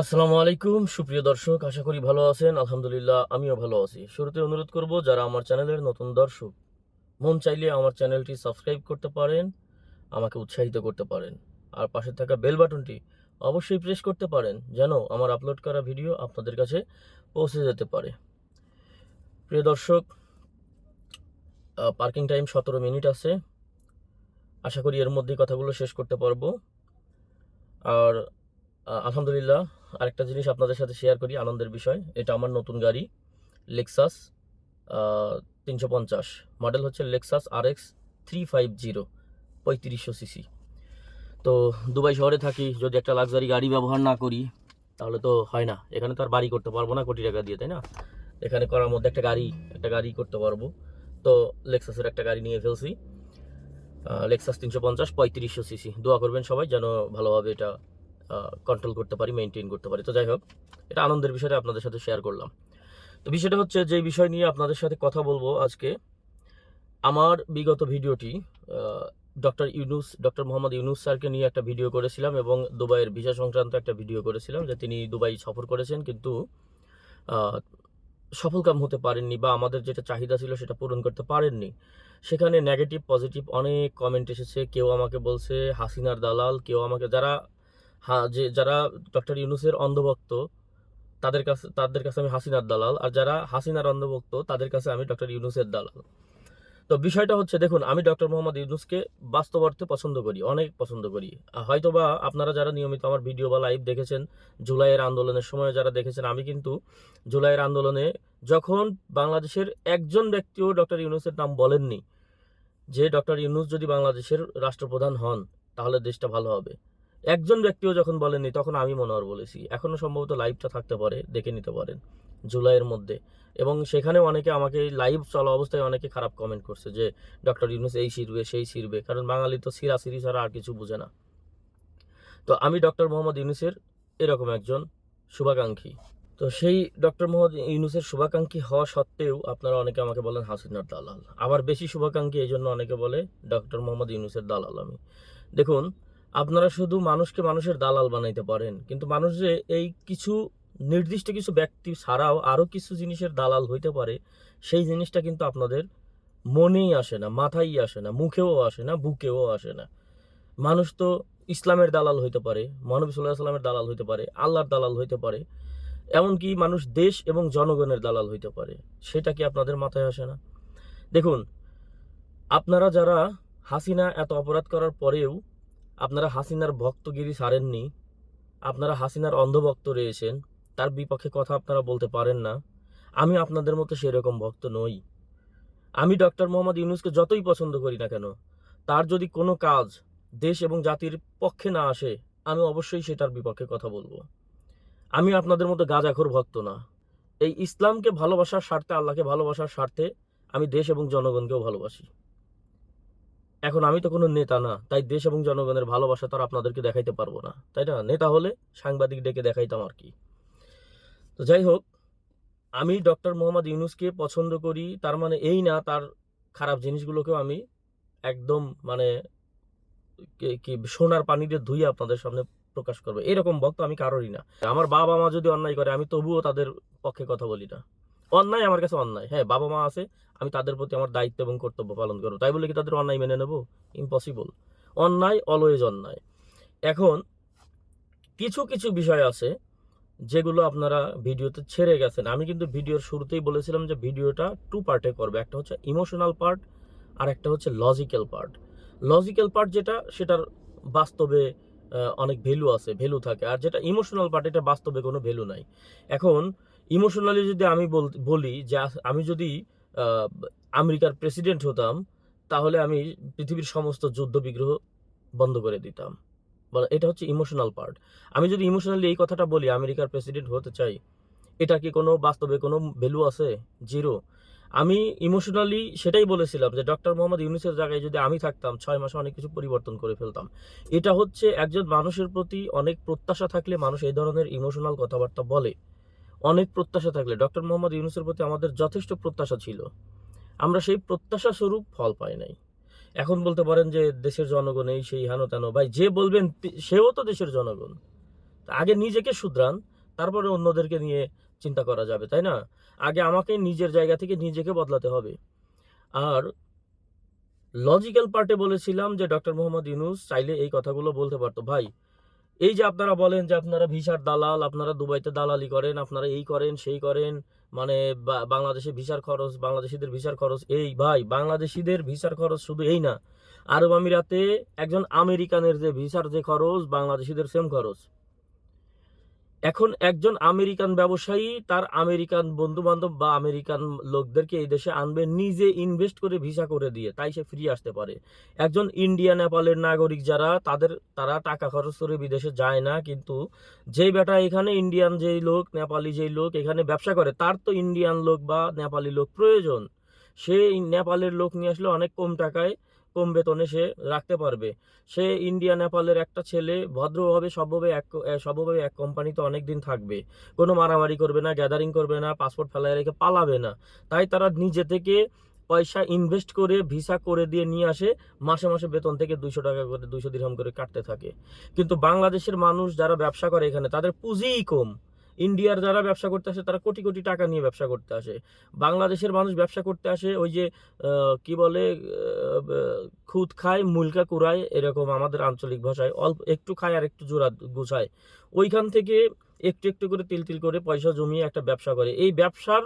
আসসালামু আলাইকুম, সুপ্রিয় দর্শক, আশা করি ভালো আছেন। আলহামদুলিল্লাহ, আমিও ভালো আছি। শুরুতে অনুরোধ করব, যারা আমার চ্যানেলের নতুন দর্শক, মন চাইলে আমার চ্যানেলটি সাবস্ক্রাইব করতে পারেন, আমাকে উৎসাহিত করতে পারেন। আর পাশে থাকা বেল বাটনটি অবশ্যই প্রেস করতে পারেন, যেন আমার আপলোড করা ভিডিও আপনাদের কাছে পৌঁছে যেতে পারে। প্রিয় দর্শক পার্কিং টাইম সতেরো মিনিট আছে। আশা করি এর মধ্যেই কথাগুলো শেষ করতে পারব। আর আলহামদুলিল্লাহ, আরেকটা জিনিস আপনাদের সাথে শেয়ার করি, আনন্দের বিষয়। এটা আমার নতুন গাড়ি লেক্সাস তিনশো পঞ্চাশ। মডেল হচ্ছে Lexus R X three five zero পঁয়ত্রিশশো সিসি তো দুবাই শহরে থাকি, যদি একটা লাক্সারি গাড়ি ব্যবহার না করি, তাহলে তো হয় না। এখানে তো আর বাড়ি করতে পারব না কোটি টাকা দিয়ে, তাই না? এখানে করার মধ্যে একটা গাড়ি একটা গাড়ি করতে পারব। তো লেক্সাসের একটা গাড়ি নিয়ে ফেলছি। লেক্সাস তিনশো পঞ্চাশ, পঁয়ত্রিশশো সিসি দোয়া করবেন সবাই যেন ভালোভাবে এটা কন্ট্রোল করতে পারি মেনটেন করতে পারি। তো যাই হোক, এটা আনন্দের বিষয়টা আপনাদের সাথে শেয়ার করলাম। তো বিষয়টা হচ্ছে যে বিষয় নিয়ে আপনাদের সাথে কথা বলব আজকে, আমার বিগত ভিডিওটি ডক্টর ইউনুস ডক্টর মোহাম্মদ ইউনুস স্যারকে নিয়ে একটা ভিডিও করেছিলাম এবং দুবাইয়ের ভিসা সংক্রান্ত একটা ভিডিও করেছিলাম যে তিনি দুবাই সফর করেছেন, কিন্তু সফলকাম হতে পারেননি বা আমাদের যেটা চাহিদা ছিল সেটা পূরণ করতে পারেননি। সেখানে নেগেটিভ পজিটিভ অনেক কমেন্ট এসেছে। কেউ আমাকে বলছে, হাসিনার দালাল, কেউ আমাকে, যারা হ্যাঁ যে যারা ডক্টর ইউনুসের অন্ধভক্ত, তাদের কাছে তাদের কাছে আমি হাসিনার দালাল, আর যারা হাসিনার অন্ধভক্ত, তাদের কাছে আমি ডক্টর ইউনুসের দালাল। তো বিষয়টা হচ্ছে, দেখুন, আমি ডক্টর মোহাম্মদ ইউনুসকে বাস্তব অর্থে পছন্দ করি, অনেক পছন্দ করি। হয়তোবা আপনারা যারা নিয়মিত আমার ভিডিও বা লাইভ দেখেছেন, জুলাইয়ের আন্দোলনের সময় যারা দেখেছেন, আমি কিন্তু জুলাইয়ের আন্দোলনে যখন বাংলাদেশের একজন ব্যক্তিও ডক্টর ইউনুসের নাম বলেননি, যে ডক্টর ইউনুস যদি বাংলাদেশের রাষ্ট্রপ্রধান হন, তাহলে দেশটা ভালো হবে। একজন ব্যক্তিও যখন বলেননি, তখন আমি মনোহর বলেছি। এখনও সম্ভবত লাইভটা থাকতে পারে, দেখে নিতে পারেন, জুলাইয়ের মধ্যে। এবং সেখানে অনেকে আমাকে লাইভ চলা অবস্থায় অনেকে খারাপ কমেন্ট করছে যে ডক্টর ইউনুস এই শিরবে, সেই শিরবে। কারণ বাঙালি তো সিরা সিরি ছাড়া আর কিছু বোঝে না। তো আমি ডক্টর মোহাম্মদ ইউনুসের এরকম একজন শুভাকাঙ্ক্ষী। তো সেই ডক্টর মোহাম্মদ ইউনুসের শুভাকাঙ্ক্ষী হওয়া সত্ত্বেও আপনারা অনেকে আমাকে বলেন হাসিনার দালাল। আবার বেশি শুভাকাঙ্ক্ষী এই জন্য অনেকে বলে ডক্টর মোহাম্মদ ইউনুসের দালাল আমি। দেখুন আপনারা শুধু মানুষকে মানুষের দালাল বানাইতে পারেন, কিন্তু মানুষ যে এই কিছু নির্দিষ্ট কিছু ব্যক্তি ছাড়াও আরও কিছু জিনিসের দালাল হইতে পারে, সেই জিনিসটা কিন্তু আপনাদের মনেই আসে না মাথায় আসে না, মুখেও আসে না, বুকেও আসে না। মানুষ তো ইসলামের দালাল হইতে পারে, মহানবী সাল্লাহ সাল্লামের দালাল হইতে পারে, আল্লাহর দালাল হইতে পারে, এমনকি মানুষ দেশ এবং জনগণের দালাল হইতে পারে, সেটা কি আপনাদের মাথায় আসে না? দেখুন, আপনারা যারা হাসিনা এত অপরাধ করার পরেও আপনারা হাসিনার ভক্তগিরি সারেননি, আপনারা হাসিনার অন্ধভক্ত রয়েছেন, তার বিপক্ষে কথা আপনারা বলতে পারেন না। আমি আপনাদের মতো সেরকম ভক্ত নই। আমি ডক্টর মোহাম্মদ ইউনুসকে যতই পছন্দ করি না কেন, তার যদি কোনো কাজ দেশ এবং জাতির পক্ষে না আসে, আমি অবশ্যই সেটার বিপক্ষে কথা বলব। আমি আপনাদের মতো গাঁজাখোর ভক্ত না। এই ইসলামকে ভালোবাসার স্বার্থে, আল্লাহকে ভালোবাসার স্বার্থে আমি দেশ এবং জনগণকেও ভালোবাসি। এখন আমি তো কোনো নেতা না, তাই দেশ এবং জনগণের ভালোবাসা তো আর আপনাদেরকে দেখাইতে পারব না, তাই না? নেতা হলে সাংবাদিক ডেকে দেখাইতাম আর কি। তো যাই হোক, আমি ডক্টর মোহাম্মদ ইউনুসকে পছন্দ করি, তার মানে এই না, তার খারাপ জিনিসগুলোকেও আমি একদম মানে কি- সোনার পানি দিয়ে আপনাদের সামনে প্রকাশ করবে। এরকম ভক্ত আমি কারোরই না। আমার বাবা মা যদি অন্যায় করে, আমি তবুও তাদের পক্ষে কথা বলি না। অন্যায় আমার কাছে অন্যায়। হ্যাঁ বাবা মা আছে, আমি তাদের প্রতি আমার দায়িত্ব এবং কর্তব্য পালন করব। তাই বলে কি তাদের অন্যায় মেনে নেব? ইম্পসিবল অন্যায় অলওয়েজ অন্যায়। এখন, কিছু কিছু বিষয় আছে যেগুলো আপনারা ভিডিওতে ছেড়ে গেছেন। আমি কিন্তু ভিডিওর শুরুতেই বলেছিলাম যে ভিডিওটা টু পার্টে করবে। একটা হচ্ছে ইমোশনাল পার্ট আর একটা হচ্ছে লজিক্যাল পার্ট লজিক্যাল পার্ট যেটা, সেটার বাস্তবে অনেক ভ্যালু আছে ভ্যালু থাকে। আর যেটা ইমোশনাল পার্ট এটা বাস্তবে কোনো ভ্যালু নাই। এখন ইমোশনালি যদি আমি বল- যে আমি যদি আমেরিকার প্রেসিডেন্ট হতাম, তাহলে আমি পৃথিবীর সমস্ত যুদ্ধ বিগ্রহ বন্ধ করে দিতাম। এটা হচ্ছে ইমোশনাল পার্ট আমি যদি ইমোশনালি এই কথাটা বলি, আমেরিকার প্রেসিডেন্ট হতে চাই, এটা কি কোনো বাস্তবে কোনো ভ্যালু আছে? জিরো আমি ইমোশনালি সেটাই বলেছিলাম যে ডক্টর মোহাম্মদ ইউনুসের জায়গায় যদি আমি থাকতাম, ছয় মাসে অনেক কিছু পরিবর্তন করে ফেলতাম। এটা হচ্ছে একজন মানুষের প্রতি অনেক প্রত্যাশা থাকলে মানুষ এই ধরনের ইমোশনাল কথাবার্তা বলে। অনেক প্রত্যাশা থাকলে, ডক্টর মোহাম্মদ ইউনুসের প্রতি আমাদের যথেষ্ট প্রত্যাশা ছিল। আমরা সেই প্রত্যাশা স্বরূপ ফল পাই নাই। এখন বলতে পারেন যে দেশের জনগণ এই, সেই, হেন তেন, ভাই যে বলবেন সেও তো দেশের জনগণ। আগে নিজেকে শুধরান, তারপরে অন্যদেরকে নিয়ে চিন্তা করা যাবে, তাই না? আগে আমাকে নিজের জায়গা থেকে নিজেকে বদলাতে হবে। আর লজিক্যাল পার্টে বলেছিলাম যে ডক্টর মোহাম্মদ ইউনুস চাইলে এই কথাগুলো বলতে পারতো, ভাই এই যে আপনারা বলেন যে আপনারা ভিসার দালাল, আপনারা দুবাইতে দালালি করেন, আপনারা এই করেন, সেই করেন মানে বাংলাদেশে ভিসার খরচ, বাংলাদেশিদের ভিসার খরচ, এই ভাই, বাংলাদেশিদের ভিসার খরচ শুধু এই না। আরব আমিরাতে একজন আমেরিকানের যে ভিসার যে খরচ, বাংলাদেশিদের সেম খরচ। এখন একজন আমেরিকান ব্যবসায়ী তার আমেরিকান বন্ধু বান্ধব বা আমেরিকান লোকদেরকে এই দেশে আনবে, নিজে ইনভেস্ট করে ভিসা করে দিয়ে, তাই সে ফ্রি আসতে পারে। একজন ইন্ডিয়া নেপালের নাগরিক যারা, তাদের, তারা টাকা খরচ করে বিদেশে যায় না, কিন্তু যেই বেটা এখানে ইন্ডিয়ান যেই লোক নেপালি যেই লোক এখানে ব্যবসা করে, তার তো ইন্ডিয়ান লোক বা নেপালি লোক প্রয়োজন। সে নেপালের লোক নিয়ে আসলে অনেক কম টাকায় কম বেতনে সে রাখতে পারবে। সে ইন্ডিয়া, নেপালের একটা ছেলে, ভদ্রভাবে সবভাবে এক সবভাবে এক কোম্পানিতে অনেক দিন থাকবে। কোনো মারামারি করবে না গ্যাদারিং করবে না পাসপোর্ট ফেলায় রেখে পালাবে না। তাই তারা নিজে থেকে পয়সা ইনভেস্ট করে ভিসা করে দিয়ে নিয়ে আসে, মাসে মাসে বেতন থেকে দুইশো টাকা করে, দুইশো দিরহাম করে কাটতে থাকে। কিন্তু বাংলাদেশের মানুষ যারা ব্যবসা করে এখানে, তাদের পুঁজিই কম। ইন্ডিয়ার যারা ব্যবসা করতে আসে, তারা কোটি কোটি টাকা নিয়ে ব্যবসা করতে আসে। বাংলাদেশের মানুষ ব্যবসা করতে আসে, ওই যে কি বলে খুদ খায়, মুলকা কুড়ায়, এরকম আমাদের আঞ্চলিক ভাষায়, অল্প একটু খায় আর একটু জোড়া গুছায়। ওইখান থেকে একটু একটু করে তিল তিল করে পয়সা জমিয়ে একটা ব্যবসা করে। এই ব্যবসার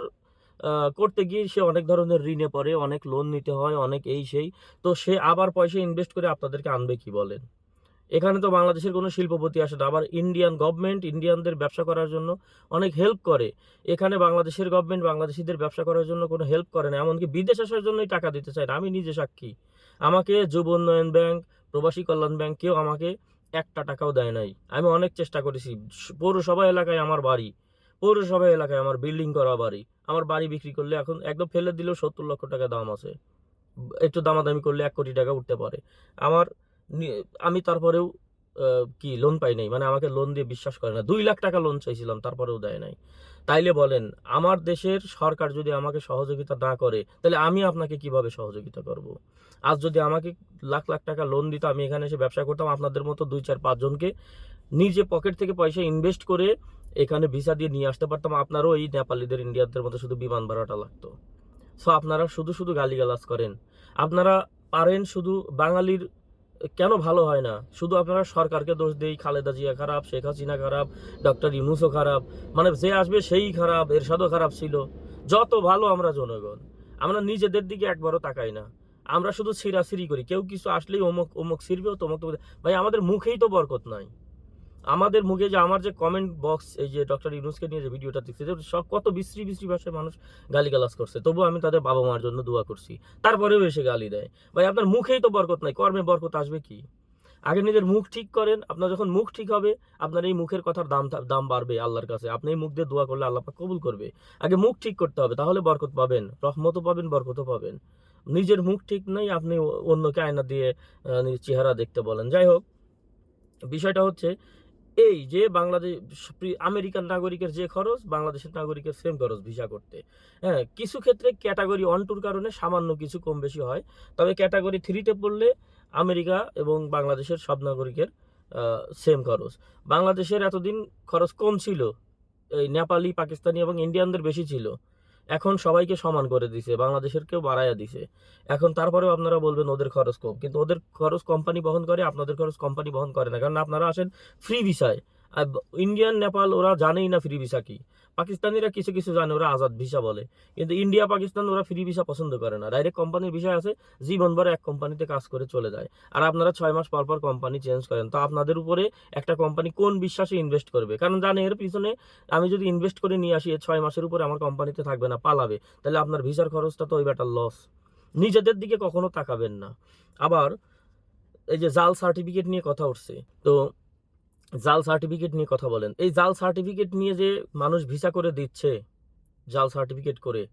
করতে গিয়ে সে অনেক ধরনের ঋণে পড়ে, অনেক লোন নিতে হয়, অনেক এই সেই। তো সে আবার পয়সা ইনভেস্ট করে আপনাদেরকে আনবে কি বলেন? এখানে তো বাংলাদেশের কোনো শিল্পপতি আসে না। আবার ইন্ডিয়ান গভর্নমেন্ট ইন্ডিয়ানদের ব্যবসা করার জন্য অনেক হেল্প করে। এখানে বাংলাদেশের গভর্নমেন্ট বাংলাদেশিদের ব্যবসা করার জন্য কোনো হেল্প করে না। এমনকি বিদেশ আসার জন্যই টাকা দিতে চায় না। আমি নিজে সাক্ষী। আমাকে যুব উন্নয়ন ব্যাংক, প্রবাসী কল্যাণ ব্যাংক কেউ আমাকে একটা টাকাও দেয় নাই। আমি অনেক চেষ্টা করেছি। পৌরসভা এলাকায় আমার বাড়ি। পৌরসভা এলাকায় আমার বিল্ডিং করা বাড়ি। আমার বাড়ি বিক্রি করলে এখন একদম ফেলে দিলেও সত্তর লক্ষ টাকা দাম আছে। একটু দামাদামি করলে এক কোটি টাকা উঠতে পারে। আমার আমি তারপরেও কি লোন পাই নাই। মানে আমাকে লোন দিয়ে বিশ্বাস করে না। দুই লাখ টাকা লোন চাইছিলাম, তারপরেও দেয় নাই। তাইলে বলেন, আমার দেশের সরকার যদি আমাকে সহযোগিতা না করে তাহলে আমি আপনাকে কীভাবে সহযোগিতা করব? আজ যদি আমাকে লাখ লাখ টাকা লোন দিত, আমি এখানে এসে ব্যবসা করতাম, আপনাদের মতো দুই চার পাঁচজনকে নিজে পকেট থেকে পয়সা ইনভেস্ট করে এখানে ভিসা দিয়ে নিয়ে আসতে পারতাম। আপনারও এই নেপালিদের ইন্ডিয়ানদের মতো শুধু বিমান ভাড়াটা লাগতো। সো আপনারা শুধু শুধু গালিগালাজ করেন। আপনারা পারেন শুধু বাঙালির কেন ভালো হয় না? শুধু আপনারা সরকারকে দোষ দেই, খালেদা জিয়া খারাপ, শেখ হাসিনা খারাপ, ডক্টর ইউনুসও খারাপ মানে যে আসবে সেই খারাপ, এরশাদও খারাপ ছিল। যত ভালো আমরা জনগণ, আমরা নিজেদের দিকে একবারও তাকাই না। আমরা শুধু ছিঁড়াছিঁড়ি করি। কেউ কিছু আসলেই অমুক অমুক ছিঁড়বেও তোমাকে ভাই, আমাদের মুখেই তো বরকত নাই। আমাদের মুখে যে আমার যে কমেন্ট বক্স এই যে ডক্টর ইউনুসকে নিয়ে যে ভিডিওটা দেখছে, যে সব কত বিশ্রী বিশ্রী ভাষায় মানুষ গালিগালাজ করছে। তবু আমি তাদের বাবা মার জন্য দোয়া করছি। তারপরেও এসে গালি দেয়। ভাই, আপনার মুখেই তো বরকত নাই। কর্মে বরকত আসবে কি? আগে নিজের মুখ ঠিক করেন। আপনার যখন মুখ ঠিক হবে, আপনার এই মুখের কথার দাম দাম বাড়বে আল্লাহর কাছে। আপনি এই মুখ দিয়ে দোয়া করলে আল্লাহ কবুল করবে। আগে মুখ ঠিক করতে হবে, তাহলে বরকত পাবেন। রহমতও পাবেন, বরকতও পাবেন। নিজের মুখ ঠিক নেই, আপনি অন্যকে আয়না দিয়ে চেহারা দেখতে বলেন। যাই হোক, বিষয়টা হচ্ছে এই যে বাংলাদেশ আমেরিকান নাগরিকের যে খরচ, বাংলাদেশের নাগরিকের সেম খরচ ভিসা করতে। হ্যাঁ কিছু ক্ষেত্রে ক্যাটাগরি ওয়ান টুর কারণে সামান্য কিছু কম বেশি হয়। তবে ক্যাটাগরি থ্রিতে পড়লে আমেরিকা এবং বাংলাদেশের সব নাগরিকের সেম খরচ। বাংলাদেশের এতদিন খরচ কম ছিল। এই নেপালি, পাকিস্তানি এবং ইন্ডিয়ানদের বেশি ছিল। এখন সবাইকে সমান করে দিছে, বাংলাদেশের কেউ বাড়াইয়া দিছে। এখন তারপরেও আপনারা বলবেন ওদের খরচ কম, কিন্তু ওদের খরচ কোম্পানি বহন করে, আপনাদের খরচ কোম্পানি বহন করে না। কারণ আপনারা আসেন ফ্রি ভিসায় আর ইন্ডিয়ান নেপাল ওরা জানেই না ফ্রি ভিসা কি পাকিস্তানিরা কিছু কিছু জানে ওরা আজাদ ভিসা বলে কিন্তু ইন্ডিয়া পাকিস্তান ওরা ফ্রি ভিসা পছন্দ করে না ডাইরেক্ট কোম্পানির বিষয় আছে জীবনভর এক কোম্পানিতে কাজ করে চলে যায় আর আপনারা ছয় মাস পর পর কোম্পানি চেঞ্জ করেন তো আপনাদের উপরে একটা কোম্পানি কোন বিশ্বাসে ইনভেস্ট করবে কারণ জানে এর পিছনে আমি যদি ইনভেস্ট করে নিয়ে আসি ছয় মাসের উপরে আমার কোম্পানিতে থাকবে না পালাবে তাহলে আপনার ভিসার খরচটা তো ওই বেটার লস নিজেদের দিকে কখনো তাকাবেন না আবার এই যে জাল সার্টিফিকেট নিয়ে কথা উঠছে তো জাল সার্টিফিকেট নিয়ে কথা বলেন। এই জাল সার্টিফিকেট নিয়ে যে মানুষ ভিসা করে দিচ্ছে, জাল সার্টিফিকেট করে,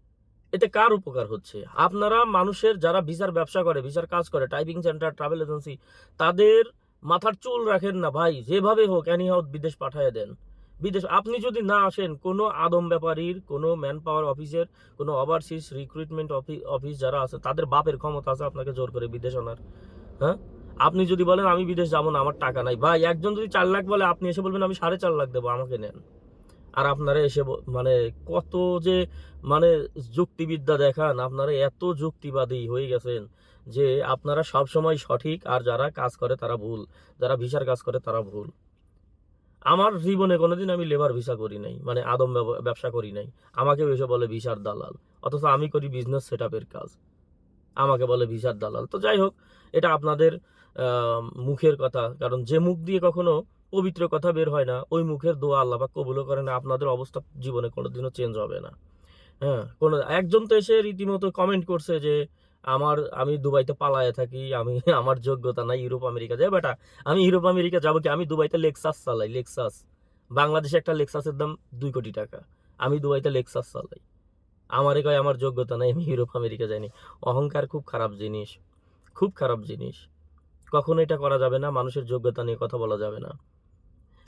এতে কার উপকার হচ্ছে? আপনারা মানুষের যারা ভিসার ব্যবসা করে, ভিসার কাজ করে টাইপিং সেন্টার ট্রাভেল এজেন্সি তাদের মাথার চুল রাখেন না ভাই। যেভাবে হোক অ্যানি হাউত বিদেশ পাঠিয়ে দেন। বিদেশ, আপনি যদি না আসেন, কোনো আদম ব্যাপারীর, কোনো ম্যান পাওয়ার অফিসের কোনো ওভারসিজ রিক্রুটমেন্ট অফিস যারা আছে, তাদের বাপের ক্ষমতা আছে আপনাকে জোর করে বিদেশ আনার। হ্যাঁ? আপনি যদি বলেন আমি বিদেশ যাব না, আমার টাকা নাই। ভাই, একজন যদি চার লাখ বলে, আপনি এসে বলবেন আমি সাড়ে চার লাখ দেবো, আমাকে নেন। আর আপনারা এসে মানে কত যে মানে যুক্তিবিদ্যা দেখান, আপনারা এত যুক্তিবাদী হয়ে গেছেন যে আপনারা সব সময় সঠিক, আর যারা কাজ করে তারা ভুল, যারা ভিসার কাজ করে তারা ভুল। আমার জীবনে কোনোদিন আমি লেবার ভিসা করি নাই মানে আদম ব্যবসা করি নাই। আমাকে এসে বলে ভিসার দালাল, অথচ আমি করি বিজনেস সেট কাজ। আমাকে বলে ভিসার দালাল। তো যাই হোক, এটা আপনাদের মুখের কথা। কারণ যে মুখ দিয়ে কখনো পবিত্র কথা বের হয় না, ওই মুখের দোয়া আল্লাহ পাক কবুলও করে না, আপনাদের অবস্থা জীবনে কোনোদিনও চেঞ্জ হবে না। হ্যাঁ কোনো, একজন তো এসে রীতিমতো কমেন্ট করছে যে, আমার, আমি দুবাইতে পালায়ে থাকি, আমি, আমার যোগ্যতা নাই ইউরোপ, আমেরিকা, যাই বেটা, আমি ইউরোপ, আমেরিকা যাব কি? আমি দুবাইতে লেক্সাস চালাই লেক্সাস বাংলাদেশে একটা লেক্সাসের দাম দুই কোটি টাকা। আমি দুবাইতে লেক্সাস চালাই। আমারে কয়, আমার যোগ্যতা নাই, আমি ইউরোপ, আমেরিকা যাইনি। অহংকার খুব খারাপ জিনিস, খুব খারাপ জিনিস। কখনো এটা করা যাবে না, মানুষের যোগ্যতা নিয়ে কথা বলা যাবে না।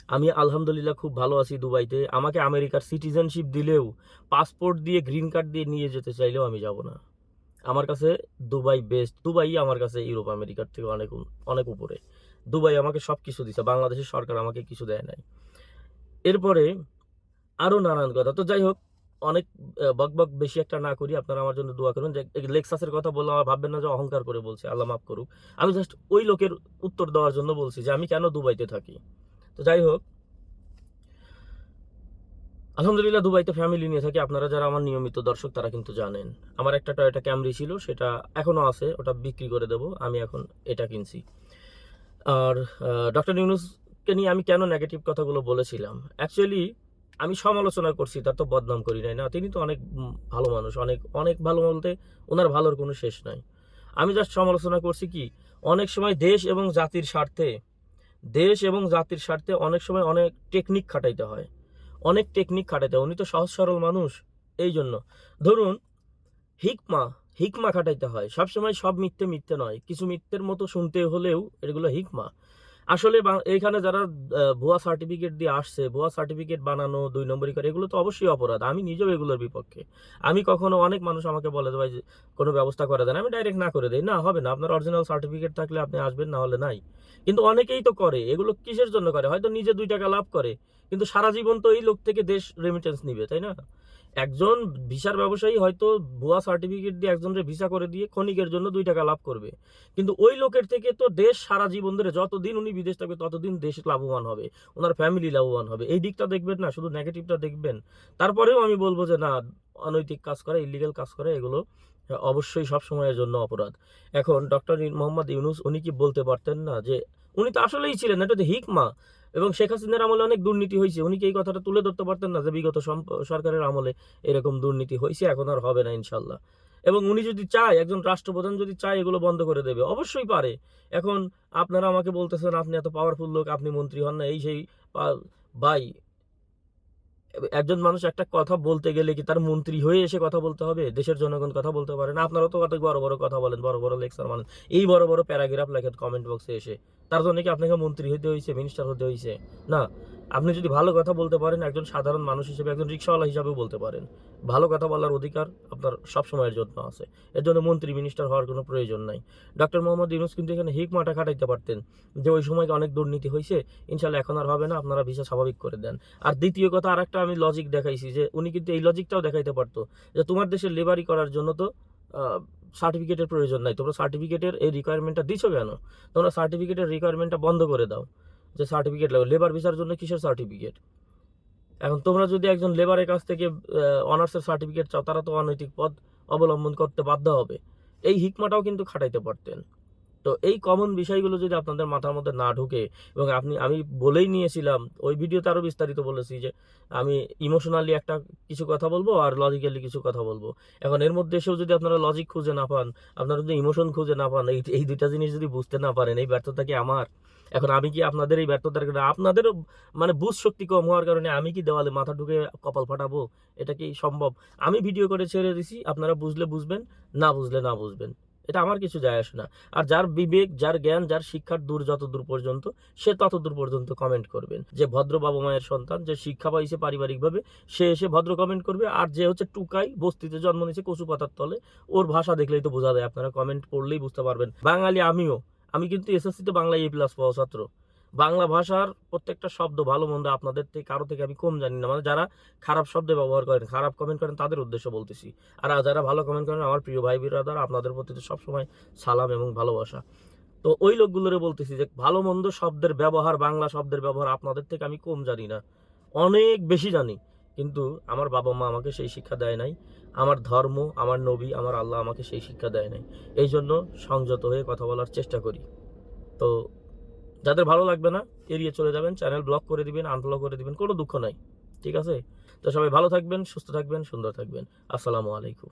আমি আলহামদুলিল্লাহ খুব ভালো আছি দুবাইতে। আমাকে আমেরিকার সিটিজেনশিপ দিলেও পাসপোর্ট দিয়ে গ্রিন কার্ড দিয়ে নিয়ে যেতে চাইলেও আমি যাব না। আমার কাছে দুবাই বেস্ট দুবাই আমার কাছে ইউরোপ, আমেরিকার থেকে অনেক অনেক উপরে। দুবাই আমাকে সব কিছু দিছে, বাংলাদেশের সরকার আমাকে কিছু দেয় নাই। এরপরে আরও নানান কথা। তো যাই হোক অনেক বকবক বেশি একটা না করি, আপনারা আমার জন্য দোয়া করুন যে লেক্সাসের কথা বললাম আমার ভাববেন না যে অহংকার করে বলছে, আল্লাহ মাফ করুক। আমি জাস্ট ওই লোকের উত্তর দেওয়ার জন্য বলছি যে, আমি কেন দুবাইতে থাকি? তো যাই হোক, আলহামদুলিল্লাহ দুবাইতে ফ্যামিলি নিয়ে থাকি। আপনারা যারা আমার নিয়মিত দর্শক, তারা কিন্তু জানেন। আমার একটা টয়োটা ক্যামরি ছিল, সেটা এখনও আছে, ওটা বিক্রি করে দেব, আমি এখন এটা কিনছি। আর ডক্টর ইউনুসকে নিয়ে আমি কেন নেগেটিভ কথাগুলো বলেছিলাম? অ্যাকচুয়ালি আমি সমালোচনা করছি, তার তো বদনাম করি নাই। না, তিনি তো অনেক ভালো মানুষ, অনেক অনেক ভালো বলতে ওনার ভালোর কোনো শেষ নাই। আমি জাস্ট সমালোচনা করছি কি, অনেক সময় দেশ এবং জাতির স্বার্থে, দেশ এবং জাতির স্বার্থে অনেক সময় অনেক টেকনিক খাটাইতে হয়। অনেক টেকনিক খাটাইতে হয়। উনি তো সহজ সরল মানুষ, এই জন্য। ধরুন, হিকমা হিকমা খাটাইতে হয়। সবসময় সব মিথ্যে মিথ্যে নয়। কিছু মিথ্যের মতো শুনতে হলেও এগুলো হিকমা। আসলে এইখানে যারা ভুয়া সার্টিফিকেট দিয়ে আসছে, ভুয়া সার্টিফিকেট বানানো, দুই নম্বরই করে, এগুলো তো অবশ্যই অপরাধ। আমি নিজেও এগুলোর বিপক্ষে। আমি কখনো অনেক মানুষ আমাকে বলে ভাই, যে, কোনো ব্যবস্থা করে দেন আমি ডাইরেক্ট না করে দেই। না, হবে না। আপনার অরিজিনাল সার্টিফিকেট থাকলে আপনি আসবেন, না হলে নাই। কিন্তু অনেকেই তো করে। এগুলো কিসের জন্য করে? হয়তো নিজে দুই টাকা লাভ করে। কিন্তু সারা জীবন তো এই লোক থেকে দেশ রেমিটেন্স নিবে, তাই না? একজন ভিসার ব্যবসায়ী হয়তো ভুয়া সার্টিফিকেট দিয়ে একজনকে ভিসা করে দিয়ে ক্ষণিকের জন্য দুই টাকা লাভ করবে। কিন্তু ওই লোকের থেকে তো দেশ সারা জীবন ধরে যতদিন উনি বিদেশ থাকবে, ততদিন দেশ লাভবান হবে, ওনার ফ্যামিলি লাভবান হবে। এই দিকটা দেখবেন না, শুধু নেগেটিভটা দেখবেন। তারপরেও আমি বলব যে না, অনৈতিক কাজ করে ইলিগাল কাজ করে, এগুলো অবশ্যই সব সময়ের জন্য অপরাধ। এখন ডক্টর মোহাম্মদ ইউনুস, উনি কি বলতে পারতেন না যে, উনি তো আসলেই ছিলেন, এটা তো হিকমা এবং শেখ হাসিনার আমলে অনেক দুর্নীতি হয়েছে। উনি কি এই কথাটা তুলে ধরতে পারতেন না যে বিগত সরকারের আমলে এরকম দুর্নীতি হয়েছে? এখন আর হবে না, ইনশাল্লাহ। এবং উনি যদি চায়, একজন রাষ্ট্রপ্রধান যদি চায়, এগুলো বন্ধ করে দেবে। অবশ্যই পারে। এখন আপনারা আমাকে বলতেছেন, আপনি এত পাওয়ারফুল লোক, আপনি মন্ত্রী হন না, এই সেই বাই একজন মানুষ একটা কথা বলতে গেলে কি তার মন্ত্রী হয়ে এসে কথা বলতে হবে? দেশের জনগণ কথা বলতে পারে না। আপনারা তো কত বড় বড় কথা বলেন, বড় বড় লেকচার মানেন। এই বড় বড় প্যারাগ্রাফ লেখেন কমেন্ট বক্সে এসে। তার জন্য কি আপনাকে মন্ত্রী হতে হয়েছে মিনিস্টার হতে হয়েছে না। আপনি যদি ভালো কথা বলতে পারেন, একজন সাধারণ মানুষ হিসেবে, একজন রিক্সাওয়ালা হিসাবেও বলতে পারেন। ভালো কথা বলার অধিকার আপনার সব সময়ের জন্য আছে। এর জন্য মন্ত্রী মিনিস্টার হওয়ার কোনো প্রয়োজন নাই। ডক্টর মোহাম্মদ ইউনুস কিন্তু এখানে হিকমাটা খাটাইতে পারতেন যে, ওই সময় অনেক দুর্নীতি হয়েছে ইনশাল্লাহ এখন আর হবে না, আপনারা ভিসা স্বাভাবিক করে দেন। আর দ্বিতীয় কথা, আরেকটা আমি লজিক দেখাইছি যে, উনি কিন্তু এই লজিকটাও দেখাইতে পারতো যে, তোমার দেশের লেবারি করার জন্য তো সার্টিফিকেটের প্রয়োজন নাই। তোমরা সার্টিফিকেটের এই রিকোয়ারমেন্টটা দিছো কেন? তোমরা সার্টিফিকেটের রিকোয়ারমেন্টটা বন্ধ করে দাও। যে সার্টিফিকেট লাগবে। লেবার ভিসার জন্য কিসের সার্টিফিকেট এখন তোমরা যদি একজন লেবারের কাছ থেকে অনার্সের সার্টিফিকেট চাও, তারা তো অনৈতিক পথ অবলম্বন করতে বাধ্য হবে। এই হিকমাটাও কিন্তু খাটাইতে পারতেন। তো এই কমন বিষয়গুলো যদি আপনাদের মাথার মধ্যে না ঢুকে এবং আপনি, আমি বলেই নিয়েছিলাম, ওই ভিডিওতে আরও বিস্তারিত বলেছি যে আমি ইমোশনালি একটা কিছু কথা বলব আর লজিক্যালি কিছু কথা বলব। এখন এর মধ্যে এসেও যদি আপনারা লজিক খুঁজে না পান, আপনারা যদি ইমোশন খুঁজে না পান, এই দুইটা জিনিস যদি বুঝতে না পারেন, এই ব্যর্থতা কি আমার? এখন আমি কি আপনাদের এই ব্যর্থতার কারণে, আপনাদেরও মানে বুঝ শক্তি কম হওয়ার কারণে আমি কি দেওয়ালে মাথা ঢুকে কপাল ফাটাবো? এটা কি সম্ভব? আমি ভিডিও করে ছেড়ে দিছি, আপনারা বুঝলে বুঝবেন, না বুঝলে না বুঝবেন। এটা আমার কিছু যায় আসে না। আর যার বিবেক, যার জ্ঞান, যার শিক্ষার দূর যত দূর পর্যন্ত, সে তত দূর পর্যন্ত কমেন্ট করবেন যে ভদ্র বাবা মায়ের সন্তান, যে শিক্ষা পাইছে পারিবারিকভাবে, সে এসে ভদ্র কমেন্ট করবে। আর যে হচ্ছে টুকাই বস্তিতে জন্ম নিয়েছে কচু পাতার তলে, ওর ভাষা দেখলেই তো বোঝা যায়। আপনারা কমেন্ট পড়লেই বুঝতে পারবেন। বাঙালি আমিও। আমি কিন্তু এসএসসিতে বাংলা এ প্লাস পাওয়া ছাত্র। বাংলা ভাষার প্রত্যেকটা শব্দ ভালো, মন্দ, আপনাদের থেকে, কারও থেকে আমি কম জানি না। মানে যারা খারাপ শব্দ ব্যবহার করেন, খারাপ কমেন্ট করেন, তাদের উদ্দেশ্য বলতেছি। আর যারা ভালো কমেন্ট করেন, আমার প্রিয় ভাই, বিরাদার, আপনাদের প্রতি সবসময় সালাম এবং ভালোবাসা। তো ওই লোকগুলোরে বলতেছি যে, ভালো, মন্দ শব্দের ব্যবহার, বাংলা শব্দের ব্যবহার আপনাদের থেকে আমি কম জানি না। অনেক বেশি জানি। কিন্তু আমার বাবা মা আমাকে সেই শিক্ষা দেয় নাই। আমার ধর্ম, আমার নবী, আমার আল্লাহ আমাকে সেই শিক্ষা দেয় নাই। এই জন্য সংযত হয়ে কথা বলার চেষ্টা করি। তো যাদের ভালো লাগবে না, এড়িয়ে চলে যাবেন চ্যানেল ব্লক করে দিবেন আনব্লক করে দিবেন, কোনো দুঃখ নাই, ঠিক আছে? তো সবাই ভালো থাকবেন, সুস্থ থাকবেন, সুন্দর থাকবেন, আসসালামু আলাইকুম।